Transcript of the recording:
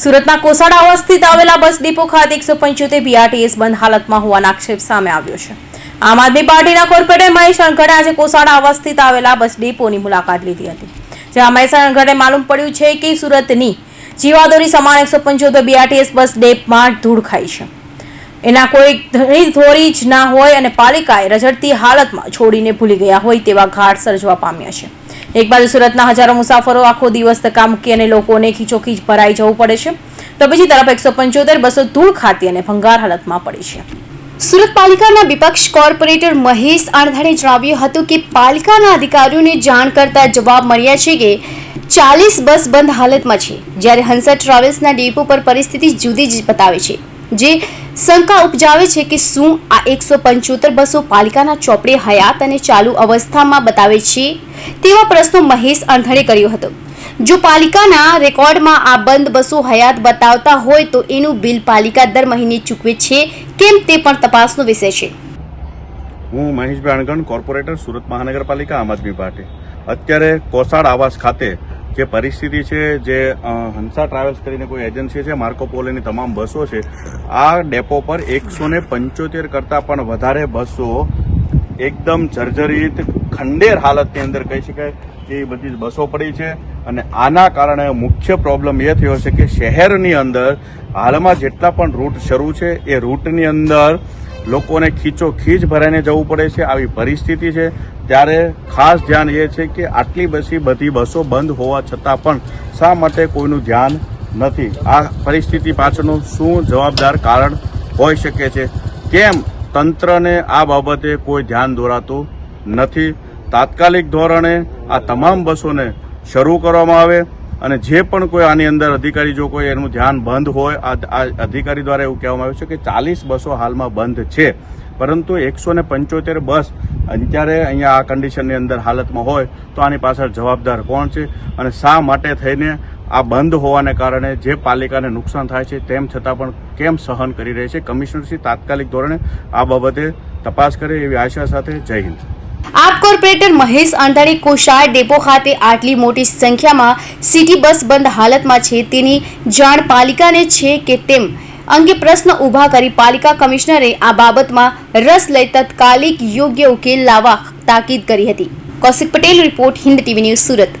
સુરતના કોસાડા અવસ્થિત આવેલા બસ ડિપો ખાતે એકસો પંચોતેર બીઆરટીએસ બંધ હાલતમાં હોવાના આક્ષેપ સામે આવ્યો છે. આમ આદમી પાર્ટીના કોર્પોરેટર મહેશ અણઘડે આજે કોસાડા અવસ્થિત આવેલા બસ ડિપોની મુલાકાત લીધી હતી. જ્યાં મહેશ અણઘડે માલુમ પડ્યું છે કે સુરતની જીવાદોરી સમાન એકસો પંચોતેર બીઆરટીએસ બસ ડેપમાં ધૂળ ખાઈ છે. એના કોઈ ધણી ધોરી જ ના હોય અને પાલિકાએ રઝળતી હાલતમાં છોડીને ભૂલી ગયા હોય તેવા ઘાટ સર્જવા પામ્યા છે. એક બાજુ સુરતના હજારો મુસાફરો આખો દિવસ ધક્કા મૂકી અને લોકોને ખીચોખીચ ભરાઈ જવું પડે છે. તો બીજી તરફ એકસો પંચોતેર બસો ધૂળ ખાતી અને ભંગાર હાલતમાં પડી છે. સુરત પાલિકાના વિપક્ષ કોર્પોરેટર મહેશ આણધાડે જણાવ્યું હતું કે પાલિકાના અધિકારીઓને જાણ કરતા જવાબ મળ્યા છે કે ચાલીસ બસ બંધ હાલતમાં છે. જ્યારે હંસા ટ્રાવેલ્સના ડેપો પર પરિસ્થિતિ જુદી જ બતાવે છે. જે શંકા ઉપજાવે છે કે શું આ એકસો પંચોતેર બસો પાલિકાના ચોપડે હયાત અને ચાલુ અવસ્થામાં બતાવે છે તેવા પ્રશ્નો મહેશ આણધાડે કર્યો હતો. જો પાલિકાના રેકોર્ડમાં આ બંધ બસો હયાત બતાવતા હોય તો એનું બિલ પાલિકા દર મહિને ચૂકવે છે કેમ તે પણ તપાસનો વિષય છે. હું મહેશભાઈ અણગણ કોર્પોરેટર, સુરત મહાનગરપાલિકા, આમ આદમી પાર્ટી. અત્યારે કોસાડ આવાસ ખાતે જે પરિસ્થિતિ છે, જે હંસા ટ્રાવેલ્સ કરીને કોઈ એજન્સી છે માર્કોપોલોની તમામ બસો છે, આ ડેપો પર એકસો ને પંચોતેર કરતાં પણ વધારે બસો એકદમ જર્જરિત ખંડેર હાલતની અંદર કહી શકાય કે એ બધી બસો પડી છે. અને આના કારણે મુખ્ય પ્રોબ્લેમ એ થયો છે કે શહેરની અંદર હાલમાં જેટલા પણ રૂટ શરૂ છે, એ રૂટની અંદર લોકોને ખીચો ખીચ ભરાઈને જવું પડે છે, આવી પરિસ્થિતિ છે. ત્યારે ખાસ ધ્યાન એ છે કે આટલી બસી બધી બસો બંધ હોવા છતાં પણ શા માટે કોઈનું ધ્યાન નથી? આ પરિસ્થિતિ પાછળનું શું જવાબદાર કારણ હોઈ શકે છે? કેમ તંત્રને આ બાબતે કોઈ ધ્યાન દોરાતું નથી? તાત્કાલિક ધોરણે આ તમામ બસોને શરૂ કરવામાં આવે. અને જે પણ કોઈ આની અંદર અધિકારી જો કોઈ એનું ધ્યાન બંધ હોય, આ અધિકારી દ્વારા એવું કહેવામાં આવ્યું છે કે ચાલીસ બસો હાલમાં બંધ છે. પરંતુ એકસો પંચોતેર બસ અત્યારે અહીંયા આ કન્ડિશનની અંદર હાલતમાં હોય, તો આની પાછળ જવાબદાર કોણ છે? અને શા માટે થઈને આ બંધ હોવાને કારણે જે પાલિકાને નુકસાન થાય છે, તેમ છતાં પણ કેમ સહન કરી રહી છે? કમિશનરશ્રી તાત્કાલિક ધોરણે આ બાબતે તપાસ કરે એવી આશા સાથે જય હિન્દ. આપ કોર્પોરેટર મહેશ આંધાણી કોશાર ડેપો ખાતે આટલી મોટી સંખ્યામાં સિટી બસ બંધ હાલતમાં છે. તેની જાણ પાલિકાને છે કે તેમ અંગે પ્રશ્ન ઊભા કરી પાલિકા કમિશનરે આ બાબતમાં રસ લઈ તાત્કાલિક યોગ્ય ઉકેલ લાવવા તાકીદ કરી હતી. Kaushik Patel report Hind TV news Surat.